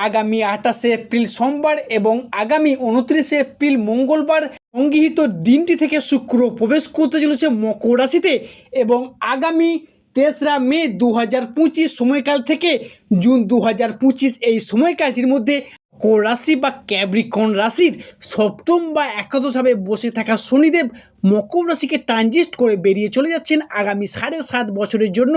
আগামী আঠাশে এপ্রিল সোমবার এবং আগামী উনত্রিশে এপ্রিল মঙ্গলবার সংগৃহীত দিনটি থেকে শুক্র প্রবেশ করতে চলেছে মকর রাশিতে এবং আগামী তেসরা মে দু হাজার পঁচিশ সময়কাল থেকে জুন দু হাজার পঁচিশ এই সময়কালটির মধ্যে মকর রাশি বা ক্যাব্রিকন রাশির সপ্তম বা একাদশভাবে বসে থাকা শনিদেব মকর রাশিকে ট্রানজিস্ট করে বেরিয়ে চলে যাচ্ছেন আগামী সাড়ে সাত বছরের জন্য।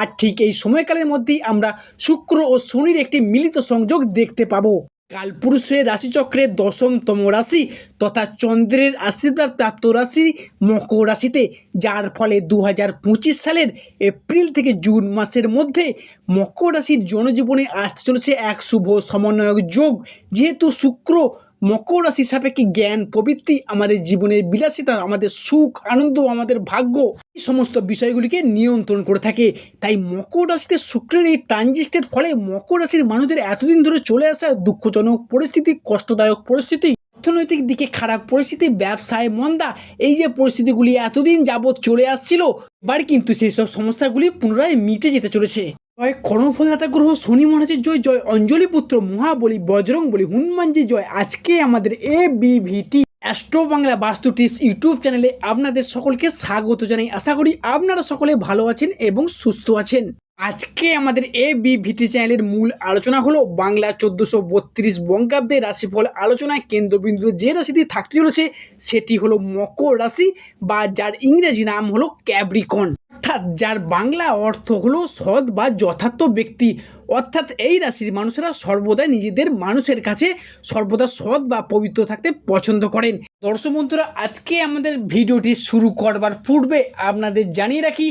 আর ঠিক এই সময়কালের মধ্যেই আমরা শুক্র ও শনির একটি মিলিত সংযোগ দেখতে পাবো। কালপুরুষের রাশিচক্রের দশমতম রাশি তথা চন্দ্রের আশীর্বাদ প্রাপ্ত রাশি মকর রাশিতে, যার ফলে দু হাজার পঁচিশ সালের এপ্রিল থেকে জুন মাসের মধ্যে মকর রাশির জনজীবনে আসতে চলেছে এক শুভ সমন্বয়ক যোগ। যেহেতু শুক্র মকর রাশি সাপেক্ষে জ্ঞান, প্রবৃত্তি, আমাদের জীবনের বিলাসিতা, আমাদের সুখ, আনন্দ, আমাদের ভাগ্য, এই সমস্ত বিষয়গুলিকে নিয়ন্ত্রণ করে থাকে। তাই মকর রাশিতে শুক্রের এই ট্রানজিস্টের ফলে মকর রাশির মানুষদের এতদিন ধরে চলে আসা দুঃখজনক পরিস্থিতি, কষ্টদায়ক পরিস্থিতি, অর্থনৈতিক দিকে খারাপ পরিস্থিতি, ব্যবসায় মন্দা, এই যে পরিস্থিতিগুলি এতদিন যাবৎ চলে আসছিল, এবার কিন্তু সেই সব সমস্যাগুলি পুনরায় মিটে যেতে চলেছে। জয় কর্মফলদাতা গ্রহ শনি মহারাজের জয় জয় অঞ্জলি পুত্র মহাবলী বজরং বলি হনুমানজি জয়। আজকে আমাদের এ বিভিটি অ্যাস্ট্রো বাংলা বাস্তু টিপস ইউটিউব চ্যানেলে আপনাদের সকলকে স্বাগত জানাই। আশা করি আপনারা সকলে ভালো আছেন এবং সুস্থ আছেন। আজকে আমাদের এ বিভিটি চ্যানেলের মূল আলোচনা হলো বাংলা চোদ্দোশো বত্রিশ বঙ্গাব্দের রাশিফল আলোচনায় কেন্দ্রবিন্দু যে রাশিটি থাকতে চলেছে, সেটি হলো মকর রাশি বা যার ইংরেজি নাম হলো ক্যাব্রিকন অর্থাৎ যার বাংলা অর্থ হলো সৎ বা যথার্থ ব্যক্তি, অর্থাৎ এই রাশির মানুষেরা সর্বদা নিজেদের মানুষের কাছে সর্বদা সৎ বা পবিত্র থাকতে পছন্দ করেন। দর্শক বন্ধুরা, আজকে আমাদের ভিডিওটি শুরু করবার পূর্বে আপনাদের জানিয়ে রাখি,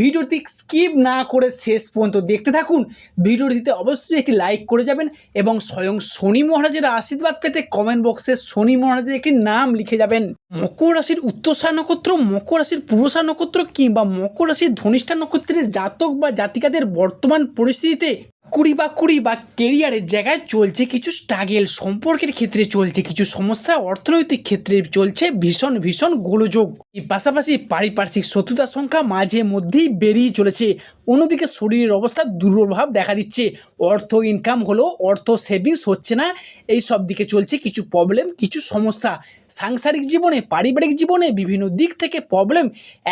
ভিডিওটি স্কিপ না করে শেষ পর্যন্ত দেখতে থাকুন। ভিডিওটিতে অবশ্যই একটি লাইক করে যাবেন এবং স্বয়ং শনি মহারাজের আশীর্বাদ পেতে কমেন্ট বক্সে শনি মহারাজের একটি নাম লিখে যাবেন। মকর রাশির উত্তরসা নক্ষত্র, মকর রাশির পূর্বসা নক্ষত্র কিংবা মকর রাশির ধনিষ্ঠা নক্ষত্রের জাতক বা জাতিকাদের বর্তমান পরিস্থিতিতে কুড়ি বা কুড়ি বা কেরিয়ারের জায়গায় চলছে কিছু স্ট্রাগেল সম্পর্কের ক্ষেত্রে চলছে, কিছু সমস্যা অর্থনৈতিক ক্ষেত্রে চলছে ভীষণ ভীষণ গোলযোগ। এই পাশাপাশি পারিপার্শ্বিক শত্রুতার সংখ্যা মাঝে মধ্যেই বেরিয়ে চলেছে। অন্যদিকে শরীরের অবস্থা দুর্বলভাব দেখা দিচ্ছে। অর্থ ইনকাম হলো অর্থ সেভিংস হচ্ছে না। এই সব দিকে চলছে কিছু প্রবলেম কিছু সমস্যা। সাংসারিক জীবনে, পারিবারিক জীবনে বিভিন্ন দিক থেকে প্রবলেম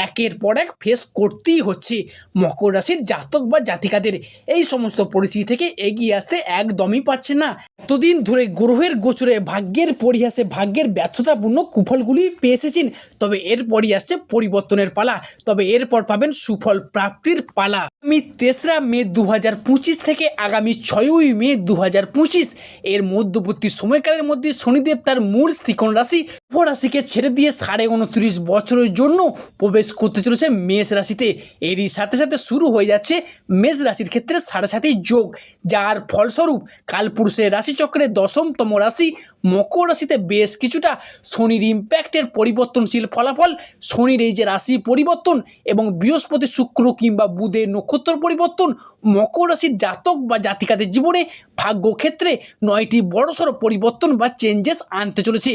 একের পর এক ফেস করতেই হচ্ছে। মকর রাশির জাতক বা জাতিকাদের এই সমস্ত পরিস্থিতি থেকে এগিয়ে আসতে একদমই পারছে না। এতদিন ধরে গ্রহের গোচরে ভাগ্যের পরিহাসে, ভাগ্যের ব্যর্থতাপূর্ণ কুফলগুলি পেয়ে এসেছেন। তবে এরপরই আসছে পরিবর্তনের পালা। তবে এরপর পাবেন সুফল প্রাপ্তির পালা। আগামী তেসরা মে দু হাজার পঁচিশ থেকে আগামী ছয়ই মে দু হাজার পঁচিশ, এর মধ্যবর্তী সময়কালের মধ্যে শনিদেব তার মূল স্থিকোণ রাশি রাশিকে ছেড়ে দিয়ে সাড়ে উনত্রিশ বছরের জন্য প্রবেশ করতে চলেছে মেষ রাশিতে। এরই সাথে সাথে শুরু হয়ে যাচ্ছে মেষ রাশির ক্ষেত্রে সাড়ে সাথে যোগ, যার ফলস্বরূপ কালপুরুষের রাশিচক্রে দশমতম রাশি, মকর রাশিতে বেশ কিছুটা শনির ইম্প্যাক্টের পরিবর্তনশীল ফলাফল, শনির এই যে রাশি পরিবর্তন এবং বৃহস্পতি শুক্র কিংবা বুধের নক্ষত্র পরিবর্তন, মকর রাশির জাতক বা জাতিকাদের জীবনে ভাগ্য ক্ষেত্রে নয়টি বড়সড় পরিবর্তন বা চেঞ্জেস আনতে চলেছে।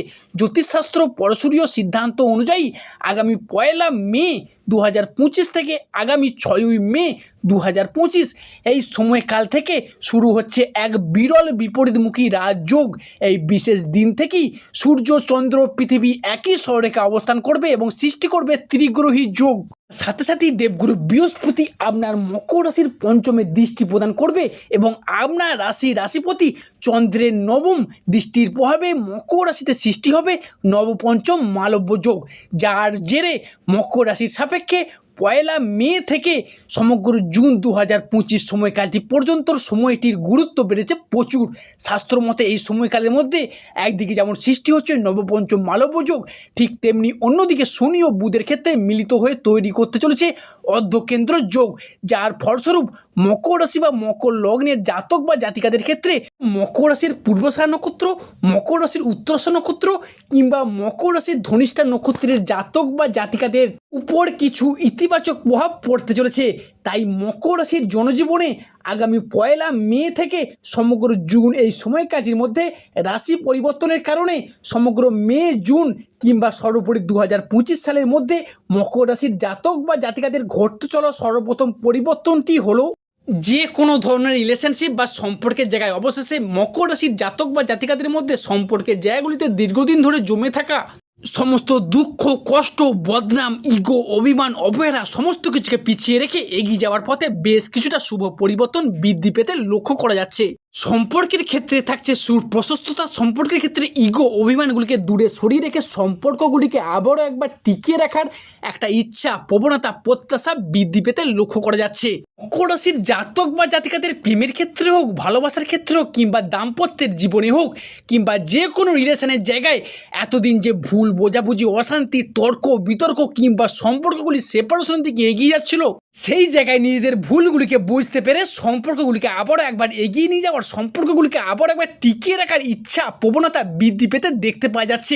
জ্যোতিষশাস্ত্র পরশুরীয় সিদ্ধান্ত অনুযায়ী আগামী পয়লা মে দু হাজার পঁচিশ থেকে আগামী ছয়ই মে দু হাজার পঁচিশ। এই সময়কাল থেকে শুরু হচ্ছে এক বিরল বিপরীতমুখী রাজযোগ। এই বিশেষ দিন থেকেই সূর্য, চন্দ্র, পৃথিবী একই সরেখা অবস্থান করবে এবং সৃষ্টি করবে ত্রিগ্রহী যোগ। সাথে সাথেই দেবগুরু বৃহস্পতি আপনার মকর রাশির পঞ্চমে দৃষ্টি প্রদান করবে এবং আপনার রাশি রাশিপতি চন্দ্রের নবম দৃষ্টির প্রভাবে মকর রাশিতে সৃষ্টি হবে নবপঞ্চম মালব্য যোগ। যার জেরে মকর রাশির সাপেক্ষে perché পয়লা মে থেকে সমগ্র জুন দু হাজার পঁচিশ সময়কালটি পর্যন্ত সময়টির গুরুত্ব বেড়েছে প্রচুর। শাস্ত্রমতে এই সময়কালের মধ্যে একদিকে যেমন সৃষ্টি হচ্ছে নবপঞ্চম মালব্য যোগ ঠিক তেমনি অন্যদিকে শনি ও বুধের ক্ষেত্রে মিলিত হয়ে তৈরি করতে চলেছে অর্ধকেন্দ্র যোগ, যার ফলস্বরূপ মকর রাশি বা মকর লগ্নের জাতক বা জাতিকাদের ক্ষেত্রে মকর রাশির পূর্বশা নক্ষত্র, মকর রাশির উত্তরশা নক্ষত্র কিংবা মকর রাশির ধনিষ্ঠা নক্ষত্রের জাতক বা জাতিকাদের উপর কিছু ইতিবাচক প্রভাব পড়তে চলেছে। তাই মকর রাশির জনজীবনে আগামী পয়লা মে থেকে সমগ্র জুন এই সময়কাজির মধ্যে রাশি পরিবর্তনের কারণে সমগ্র মে, জুন কিংবা সর্বোপরি দু হাজার পঁচিশ সালের মধ্যে মকর রাশির জাতক বা জাতিকাদের ঘটতে চলা সর্বপ্রথম পরিবর্তনটি হলো যে কোনো ধরনের রিলেশনশিপ বা সম্পর্কের জায়গায় অবশেষে মকর রাশির জাতক বা জাতিকাদের মধ্যে সম্পর্কের জায়গাগুলিতে দীর্ঘদিন ধরে জমে থাকা সমস্ত দুঃখ, কষ্ট, বদনাম, ইগো, অভিমান, অবহেলা সমস্ত কিছুকে পিছিয়ে রেখে এগিয়ে যাওয়ার পথে বেশ কিছুটা শুভ পরিবর্তন বৃদ্ধি পেতে লক্ষ্য করা যাচ্ছে। সম্পর্কের ক্ষেত্রে থাকছে সুর প্রশস্ততা সম্পর্কের ক্ষেত্রে ইগো অভিমানগুলিকে দূরে সরিয়ে রেখে সম্পর্কগুলিকে আবারও একবার টিকিয়ে রাখার একটা ইচ্ছা, প্রবণতা, প্রত্যাশা বৃদ্ধি পেতে লক্ষ্য করা যাচ্ছে। মকর রাশির জাতক বা জাতিকাদের প্রেমের ক্ষেত্রে হোক, ভালোবাসার ক্ষেত্রে হোক, কিংবা দাম্পত্যের জীবনে হোক, কিংবা যে কোনো রিলেশনের জায়গায় এতদিন যে ভুল, বোঝাবুঝি, অশান্তি, তর্ক, বিতর্ক, কিংবা সম্পর্কগুলি সেপারেশন দিকে এগিয়ে যাচ্ছিল সেই জায়গায় নিজেদের ভুলগুলিকে বুঝতে পেরে সম্পর্কগুলিকে আবারও একবার এগিয়ে নিয়ে যাওয়ার, সম্পর্কগুলিকে আবার একবার টিকিয়ে রাখার ইচ্ছা, প্রবণতা বৃদ্ধি পেতে দেখতে পাওয়া যাচ্ছে।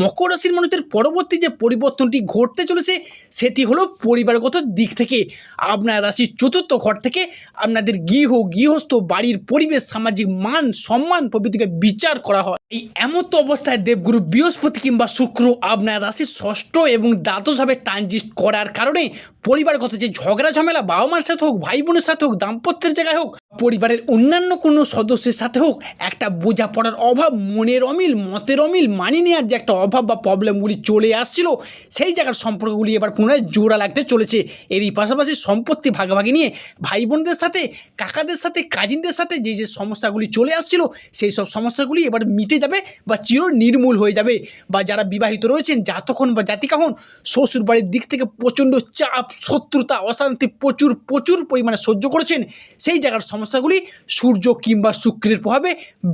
মকর রাশির মানুষদের পরবর্তী যে পরিবর্তনটি ঘটতে চলেছে, সেটি হলো পরিবারগত দিক থেকে। আপনার রাশির চতুর্থ ঘর থেকে আপনাদের গৃহ, গৃহস্থ, বাড়ির পরিবেশ, সামাজিক মান, সম্মান প্রভৃতিকে বিচার করা হয়। এই এমতো অবস্থায় দেবগুরু বৃহস্পতি কিংবা শুক্র আপনার রাশির ষষ্ঠ এবং দ্বাদশভাবে ট্রানজিট করার কারণে পরিবারগত যে ঝগড়া ঝামেলা বাবা মার সাথে হোক ভাই বোনের সাথে হোক, দাম্পত্যের জায়গায় হোক, পরিবারের অন্যান্য কোনো সদস্যের সাথে হোক, একটা বোঝাপড়ার অভাব, মনের অমিল, মতের অমিল মানিয়ে নেওয়ার যে একটা অভাব বা প্রবলেমগুলি চলে আসছিল, সেই জায়গার সম্পর্কগুলি এবার পুনরায় জোড়া লাগতে চলেছে। এরই পাশাপাশি সম্পত্তি ভাগাভাগি নিয়ে ভাই বোনদের সাথে, কাকাদের সাথে, কাজিনদের সাথে যে যে সমস্যাগুলি চলে আসছিল, সেই সব সমস্যাগুলি এবার মিটে যাবে বা চির নির্মূল হয়ে যাবে। বা যারা বিবাহিত রয়েছেন হন বা জাতিকা হন শ্বশুর বাড়ির দিক থেকে প্রচণ্ড চাপ, শত্রুতা অশান্তি প্রচুর প্রচুর পরিমাণে সহ্য করেছেন। সেই জায়গার সমস্যাগুলি সূর্য কিংবা শুক্রের প্রভাবে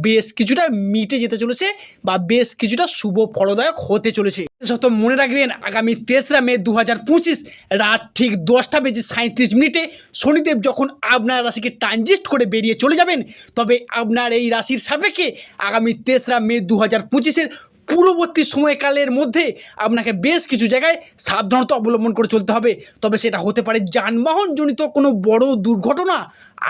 বেশ কিছুটা মিটে যেতে চলেছে বা বেশ কিছুটা শুভ ফলদায়ক হতে চলেছে। শত মনে রাখবেন, আগামী তেসরা মে দু হাজার পঁচিশ, রাত ঠিক দশটা বেজে সাঁত্রিশ মিনিটে শনিদেব যখন আপনার রাশিকে ট্রানজিস্ট করে বেরিয়ে চলে যাবেন, তবে আপনার এই রাশির সাপেক্ষে আগামী তেসরা মে দু হাজার পঁচিশের পূর্ববর্তী সময়কালের মধ্যে আপনাকে বেশ কিছু জায়গায় সাবধানতা অবলম্বন করে চলতে হবে। তবে সেটা হতে পারে যানবাহনজনিত কোনো বড় দুর্ঘটনা,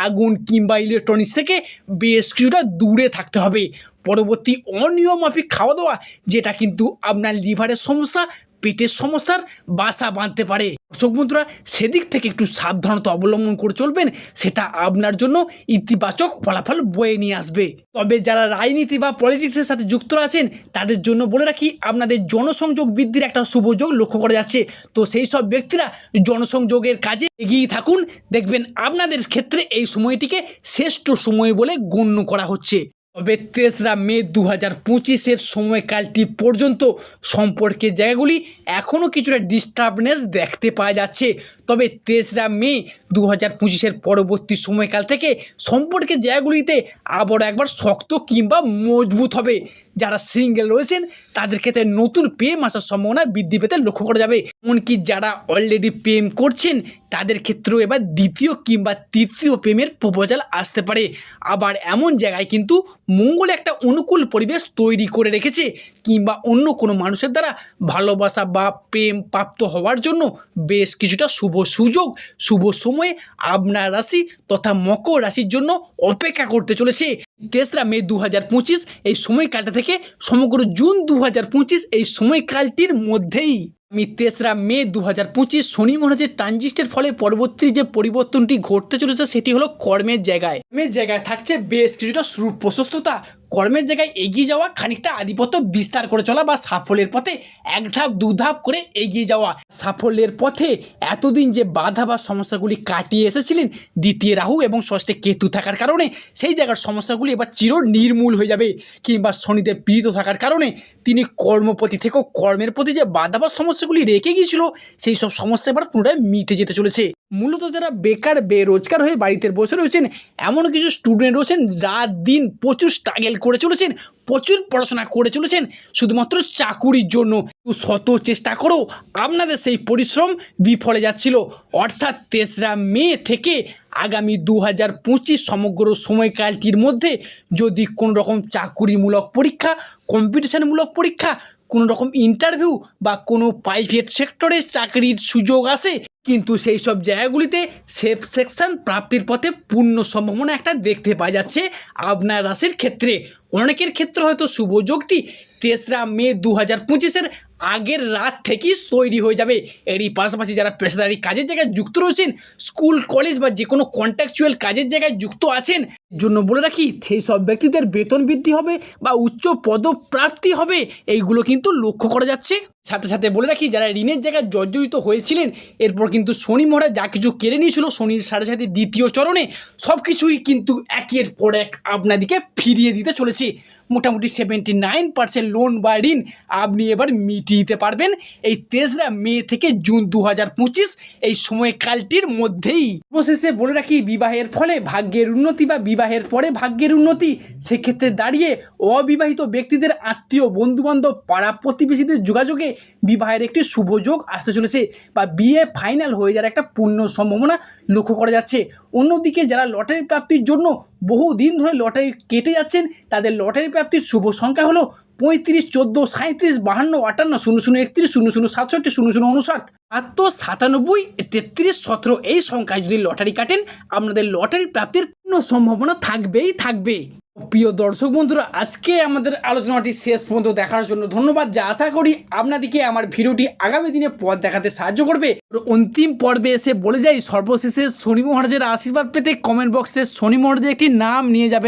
আগুন কিংবা ইলেকট্রনিক্স থেকে বেশ কিছুটা দূরে থাকতে হবে। পরবর্তী অনিয়মাফিক খাওয়া দাওয়া যেটা কিন্তু আপনার লিভারের সমস্যা পেটের সমস্যার বাসা বাঁধতে পারে। দর্শক বন্ধুরা, সেদিক থেকে একটু সাবধানতা অবলম্বন করে চলবেন, সেটা আপনার জন্য ইতিবাচক ফলাফল বয়ে নিয়ে আসবে। তবে যারা রাজনীতি বা পলিটিক্সের সাথে যুক্ত আছেন, তাদের জন্য বলে রাখি, আপনাদের জনসংযোগ বৃদ্ধির একটা শুভযোগ লক্ষ্য করা যাচ্ছে। তো সেই সব ব্যক্তিরা জনসংযোগের কাজে এগিয়ে থাকুন। দেখবেন আপনাদের ক্ষেত্রে এই সময়টিকে শ্রেষ্ঠ সময় বলে গণ্য করা হচ্ছে। তবে তেসরা মে দু হাজার পঁচিশের সময়কালটি পর্যন্ত সম্পর্কের জায়গাগুলি এখনও কিছুটা ডিস্টার্বনেস দেখতে পাওয়া যাচ্ছে। তবে তেসরা মে দু হাজার পঁচিশের পরবর্তী সময়কাল থেকে সম্পর্কের জায়গাগুলিতে আবারও একবার শক্ত কিংবা মজবুত হবে। যারা সিঙ্গেল রয়েছেন, তাদের ক্ষেত্রে নতুন প্রেম আসার সম্ভাবনা বৃদ্ধি পেতে লক্ষ্য করা যাবে। এমনকি যারা অলরেডি প্রেম করছেন, তাদের ক্ষেত্রেও এবার দ্বিতীয় কিংবা তৃতীয় প্রেমের প্রপোজাল আসতে পারে। আবার এমন জায়গায় কিন্তু মঙ্গল একটা অনুকূল পরিবেশ তৈরি করে রেখেছে কিংবা অন্য কোনো মানুষের দ্বারা ভালোবাসা বা প্রেম প্রাপ্ত হওয়ার জন্য বেশ কিছুটা শুভ সুযোগ, শুভ সময়ে আপনার রাশি তথা মকর রাশির জন্য অপেক্ষা করতে চলেছে। তেসরা মে দু হাজার পঁচিশ, এই সময়কালটা থেকে সমগ্র জুন দু হাজার পঁচিশ, এই সময়কালটির মধ্যেই। আমি তেসরা মে দু হাজার পঁচিশ শনি মহারাজের ট্রানজিস্টের ফলে পরবর্তী যে পরিবর্তনটি ঘটতে চলেছে সেটি হলো কর্মের জায়গায়। কর্মের জায়গায় থাকছে বেশ কিছুটা সুর প্রশস্ততা কর্মের জায়গায় এগিয়ে যাওয়া খানিকটা আধিপত্য বিস্তার করে চলা বা সাফল্যের পথে এক ধাপ, দু ধাপ করে এগিয়ে যাওয়া। সাফল্যের পথে এতদিন যে বাধা বা সমস্যাগুলি কাটিয়ে এসেছিলেন দ্বিতীয় রাহু এবং ষষ্ঠে কেতু থাকার কারণে, সেই জায়গার সমস্যাগুলি এবার চির নির্মূল হয়ে যাবে কিংবা শনিদেব পীড়িত থাকার কারণে তিনি কর্মপতি থেকেও কর্মের প্রতি যে বাধা বা সমস্যাগুলি রেখে গিয়েছিল, সেই সব সমস্যা এবার পুনরায় মিটে যেতে চলেছে। মূলত যারা বেকার, বেরোজগার হয়ে বাড়িতে বসে রয়েছেন, এমন কিছু স্টুডেন্ট রয়েছেন, রাত দিন প্রচুর স্ট্রাগেল করে চলেছেন, প্রচুর পড়াশোনা করে চলেছেন, শুধুমাত্র চাকুরির জন্য। শত চেষ্টা করেও আপনাদের সেই পরিশ্রম বিফলে যাচ্ছিল। অর্থাৎ তেসরা মে থেকে আগামী দু হাজার পঁচিশ সমগ্র সময়কালটির মধ্যে যদি কোনো রকম চাকুরিমূলক পরীক্ষা কম্পিটিশনমূলক পরীক্ষা কোনো রকম ইন্টারভিউ বা কোনো প্রাইভেট সেক্টরে চাকরির সুযোগ আসে, কিন্তু সেই সব জায়গাগুলিতে সেফ সেকশন প্রাপ্তির পথে পূর্ণ সম্ভাবনা একটা দেখতে পাওয়া যাচ্ছে আপনার রাশির ক্ষেত্রে। অনেকের ক্ষেত্রে হয়তো শুভ যোগটি তেসরা মে দু হাজার পঁচিশের আগের রাত থেকেই তৈরি হয়ে যাবে। এরই পাশাপাশি যারা পেশাদারি কাজের জায়গায় যুক্ত রয়েছেন, স্কুল, কলেজ বা যে কোনো কন্ট্রাকচুয়াল কাজের জায়গায় যুক্ত আছেন জন্য বলে রাখি, সেই সব ব্যক্তিদের বেতন বৃদ্ধি হবে বা উচ্চ পদপ্রাপ্তি হবে, এইগুলো কিন্তু লক্ষ্য করা যাচ্ছে। সাথে সাথে বলে রাখি, যারা ঋণের জায়গায় জর্জরিত হয়েছিলেন, এরপর কিন্তু শনি মহারাজ যা কিছু কেড়ে নিয়েছিল, শনির সাথে সাথে দ্বিতীয় চরণে সব কিছুই কিন্তু একের পর এক আপনাদিকে ফিরিয়ে দিতে চলেছে। মোটামুটি সেভেন্টি নাইন পার্সেন্ট লোন বা ঋণ। আপনি এবার মিটিয়ে দিতে পারবেন এই তেসরা মে থেকে জুন দু হাজার পঁচিশ, এই সময়কালটির মধ্যেই। অবশেষে বলে রাখি, বিবাহের ফলে ভাগ্যের উন্নতি বা বিবাহের পরে ভাগ্যের উন্নতি, সেক্ষেত্রে দাঁড়িয়ে অবিবাহিত ব্যক্তিদের আত্মীয়, বন্ধুবান্ধব, পাড়া প্রতিবেশীদের যোগাযোগে বিবাহের একটি শুভযোগ আসতে চলেছে বা বিয়ে ফাইনাল হয়ে যাওয়ার একটা পূর্ণ সম্ভাবনা লক্ষ্য করা যাচ্ছে। অন্যদিকে যারা লটারি প্রাপ্তির জন্য বহু দিন ধরে লটারি কেটে যাচ্ছেন, তাদের লটারি প্রাপ্তির শুভ সংখ্যা হলো পঁয়ত্রিশ, চোদ্দ সাঁত্রিশ বাহান্ন, আটান্ন, শূন্য শূন্য, একত্রিশ, শূন্য শূন্য, সাতষট্টি, শূন্য শূন্য উনষাট আত্ম সাতানব্বই, তেত্রিশ, সতেরো, এই সংখ্যায় যদি লটারি কাটেন, আপনাদের লটারি প্রাপ্তির কোনো সম্ভাবনা থাকবেই থাকবে প্রিয় দর্শক বন্ধুরা, আজকে আমাদের আলোচনাটি শেষ পর্যন্ত দেখার জন্য ধন্যবাদ। যা আশা করি আপনাদেরকে আমার ভিডিওটি আগামী দিনে পথ দেখাতে সাহায্য করবে। অন্তিম পর্বে এসে বলে যাই, সর্বশেষে শনি মহারাজের আশীর্বাদ পেতে কমেন্ট বক্সে শনি মহারাজের একটি নাম নিয়ে যাবেন।